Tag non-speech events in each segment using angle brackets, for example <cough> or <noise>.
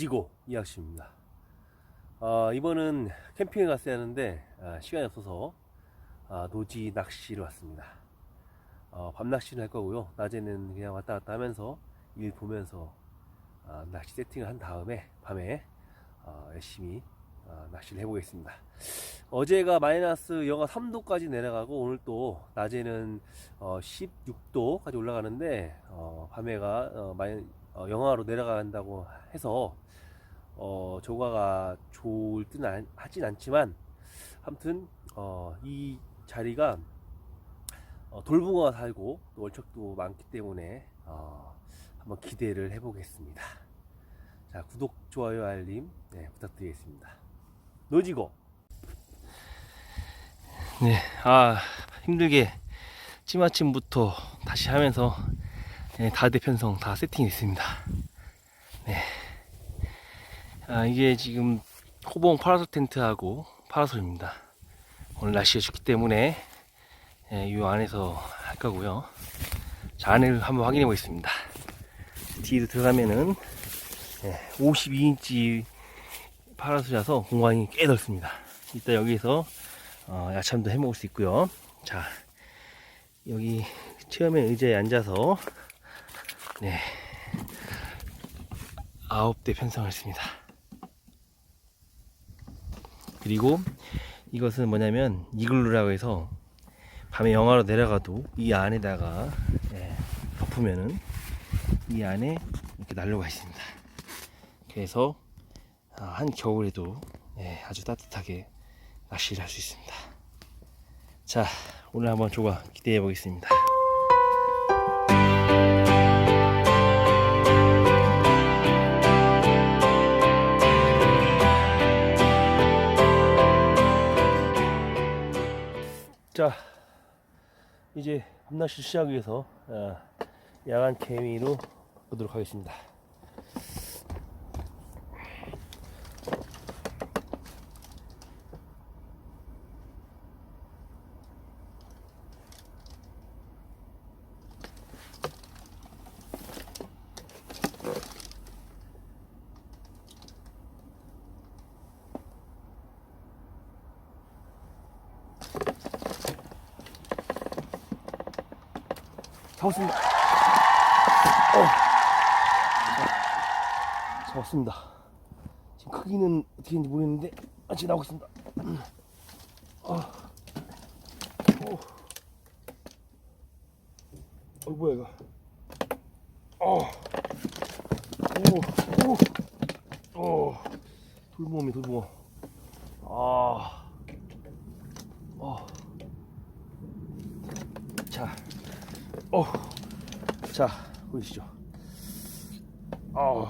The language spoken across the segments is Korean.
유튜버 노지고 이학수입니다. 아, 이번은 캠핑에 갔어야 하는데 아, 시간이 없어서 아, 노지 낚시를 왔습니다. 어, 밤 낚시를 할 거고요. 낮에는 그냥 왔다 갔다 하면서 일 보면서 아, 낚시 세팅을 한 다음에 밤에 아, 열심히 아, 낚시를 해보겠습니다. 어제가 마이너스 영하 3도까지 내려가고 오늘 또 낮에는 어, 16도까지 올라가는데 어, 밤에가 어, 마이, 어, 영하로 내려간다고 해서 어, 조과가 좋을 듯 안- 하진 않지만 아무튼 어, 이 자리가 어, 돌붕어가 살고 또 월척도 많기 때문에 어, 한번 기대를 해보겠습니다. 자 구독 좋아요 알림 네, 부탁드리겠습니다. 노지고 네, 아 힘들게 찜아침부터 다시 하면서 네, 다대 편성 다 세팅됐습니다. 네, 아 이게 지금 호봉 파라솔 텐트하고 파라솔입니다. 오늘 날씨가 춥기 때문에 예, 이 안에서 할 거고요. 자, 안을 한번 확인해 보겠습니다. 뒤로 들어가면은 52인치 파라솔이라서 공간이 꽤 넓습니다. 이따 여기서 어, 야참도 해 먹을 수 있고요. 자, 여기 처음에 의자에 앉아서 네 아홉 대 편성을 했습니다. 그리고 이것은 뭐냐면 이글루라고 해서 밤에 영하로 내려가도 이 안에다가 예, 덮으면은 이 안에 이렇게 난로가 있습니다. 그래서 아, 한 겨울에도 예, 아주 따뜻하게 낚시를 할 수 있습니다. 자, 오늘 한번 조가 기대해 보겠습니다. 이제 밤낚시 시작을 위해서 어, 야간 케미로 보도록 하겠습니다. 잡았습니다. 어. 자, 잡았습니다. 지금 크기는 어떻게 되는지 모르겠는데, 아, 지금 나오고 있습니다. 어. 어. 어, 뭐야, 이거. 어. 오, 오, 오. 돌붕어미, 돌붕어. 아. 어. 자. 어, 자 보이시죠? 어,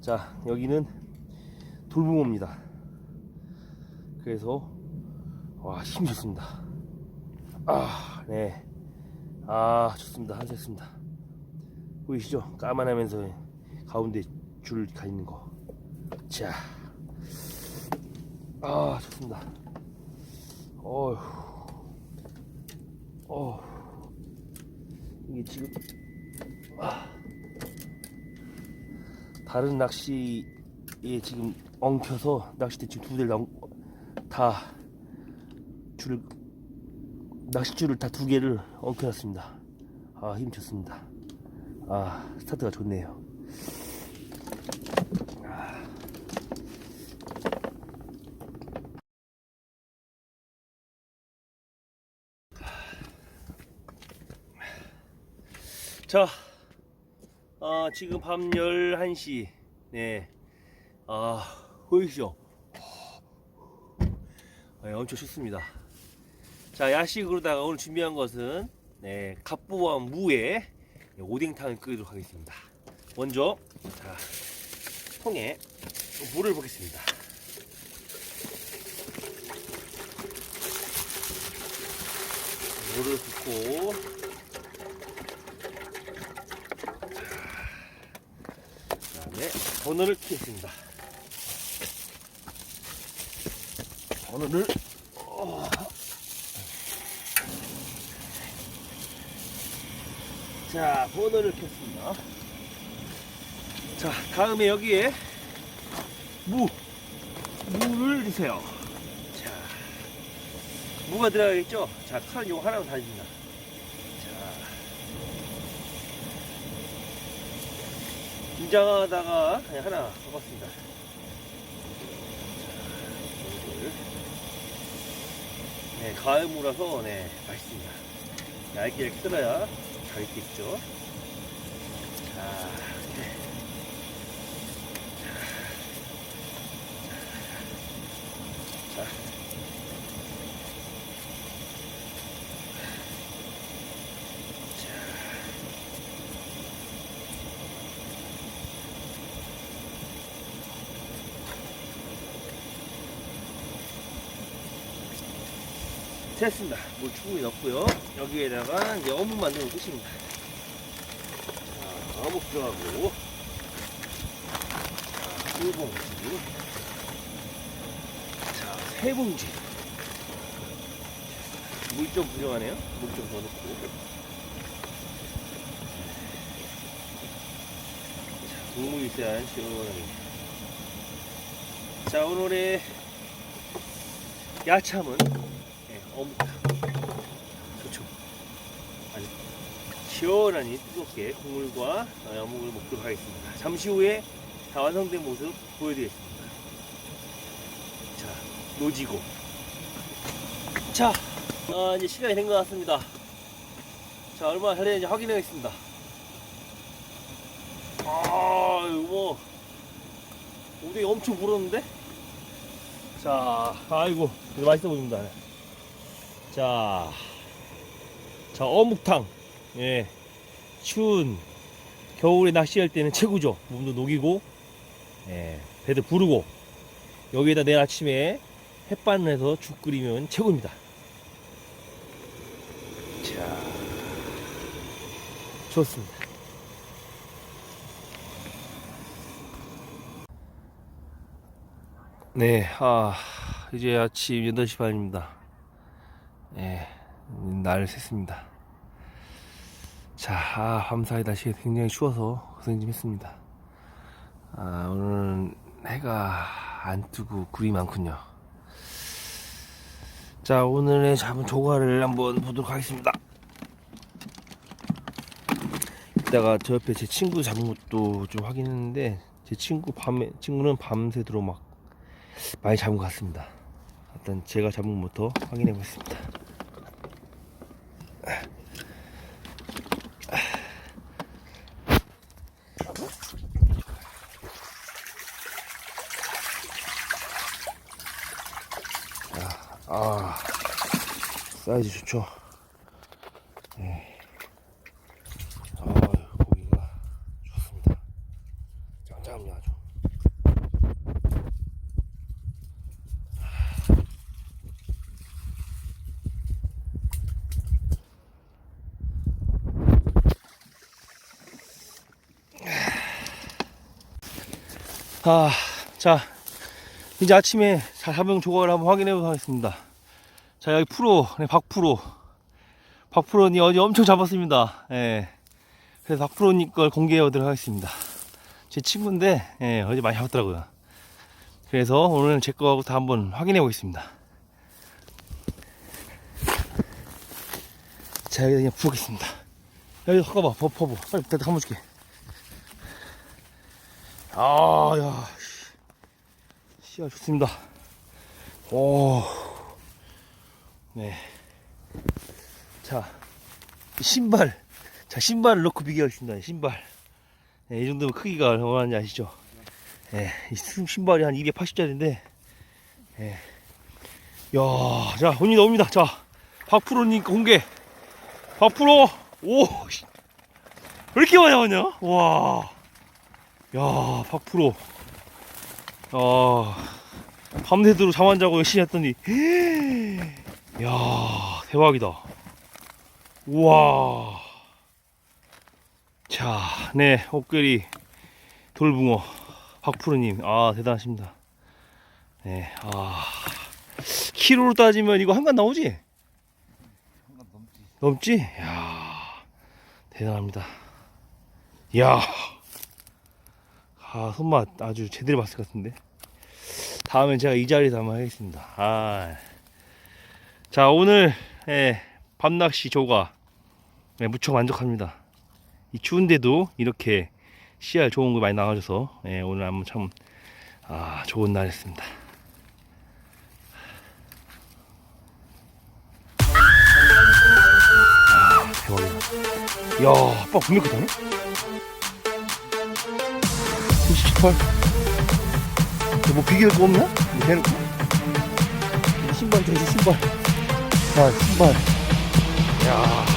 자 여기는 돌붕어입니다. 그래서 와 힘이 좋습니다. 아, 네, 아 좋습니다. 한세습니다. 보이시죠? 까만하면서 가운데 줄 가 있는 거. 자, 아 좋습니다. 어휴, 어. 이게 지금 아, 다른 낚시에 지금 엉켜서 낚싯대 지금 두 대를 다 줄을 낚싯줄을 다 두 개를 엉켜놨습니다. 아 힘 좋습니다. 아 스타트가 좋네요. 자, 아, 지금 밤 11시. 네. 아, 보이시죠? 네, 엄청 춥습니다. 자, 야식으로다가 오늘 준비한 것은, 네, 갓부와 무에 오뎅탕을 끓이도록 하겠습니다. 먼저, 자, 통에 물을 붓겠습니다. 물을 붓고, 다음에 버너를 켜겠습니다. 버너를 어. 자 버너를 켰습니다. 자, 다음에 여기에 무, 무를 주세요. 자, 무가 들어가겠죠? 자, 칼은 요거 하나만 다집니다. 자, 긴장하다가 그냥 하나 무를. 네, 가을 무라서 네, 맛있습니다. 얇게 이렇게 썰어야 잘 익겠죠. 자. 됐습니다. 물 충분히 넣고요. 여기에다가 이제 어묵 만드는 끝입니다. 자, 어묵 들어가고. 자, 두 봉지. 자, 세 봉지. 물 좀 부족하네요. 물 좀 더 넣고. 자, 국물이 있어야 시원하게. 자, 오늘의 야참은 네, 어묵탕. 좋죠. 아니, 시원하니 뜨겁게 국물과 어, 어묵을 먹도록 하겠습니다. 잠시 후에 다 완성된 모습 보여드리겠습니다. 자, 노지고. 자, 아, 이제 시간이 된 것 같습니다. 자, 얼마나 잘 되는지 확인하겠습니다. 아, 이거 뭐, 오뎅이 엄청 불었는데? 자, 아이고, 맛있어 보입니다. 자, 자, 어묵탕. 예. 추운 겨울에 낚시할 때는 최고죠. 몸도 녹이고, 예. 배도 부르고, 여기에다 내일 아침에 햇반 내서 죽 끓이면 최고입니다. 자, 좋습니다. 네, 아, 이제 아침 8시 반입니다. 예, 날 샜습니다. 자, 아, 밤사이 날씨가 굉장히 추워서 고생 좀 했습니다. 아, 오늘은 해가 안 뜨고 굴이 많군요. 자, 오늘의 잡은 조과를 한번 보도록 하겠습니다. 이따가 저 옆에 제 친구 잡은 것도 좀 확인했는데, 제 친구 밤에, 친구는 밤새도록 막 많이 잡은 것 같습니다. 일단 제가 잡은 것부터 확인해 보겠습니다. 아, 사이즈 좋죠. 네. 아, 고기가 좋습니다. 짱짱합니다, 아주. 아, 자, 이제 아침에 자, 잡은 조각을 한번 확인해 보도록 하겠습니다. 자, 여기 프로, 네, 박프로. 박프로니 어제 엄청 잡았습니다. 예. 그래서 박프로님 걸 공개해 보도록 하겠습니다. 제 친구인데, 예, 어제 많이 잡았더라고요. 그래서 오늘 제 거하고 다 한번 확인해 보겠습니다. 자, 여기 그냥 부어겠습니다. 여기 섞어봐, 버, 퍼보. 빨리 한번 줄게. 아, 야, 씨. 씨가 좋습니다. 오, 네. 자, 이 신발. 자, 신발을 넣고 비교하겠습니다. 신발. 네, 이 정도면 크기가 얼마나 아시죠? 네, 신발이 한 280짜리인데, 네. 야, 자, 언니 나옵니다. 자, 박프로님 공개. 박프로, 오, 씨. 왜 이렇게 많이 나왔냐? 와. 야, 박프로. 아, 밤새도록 잠 안 자고 열심히 했더니, <gasps> 야, 대박이다. 우와. 자, 네, 옥결이 돌붕어 박프로님, 아, 대단하십니다. 네, 아, 키로로 따지면 이거 한간 나오지? 넘지? 야, 대단합니다. 야. 아 손맛 아주 제대로 봤을 것 같은데. 다음엔 제가 이 자리에서 한번 하겠습니다. 아. 자 오늘 예, 밤낚시 조가 예, 무척 만족합니다. 이 추운데도 이렇게 씨알 좋은 거 많이 나와줘서 예, 오늘 한번 참 아, 좋은 날이었습니다. 아, 대박이다. 야 아빠 분명 크다네 38. 뭐 비교할 거? 뭐 되는 거? 신발 되지 신발. 자 신발. 야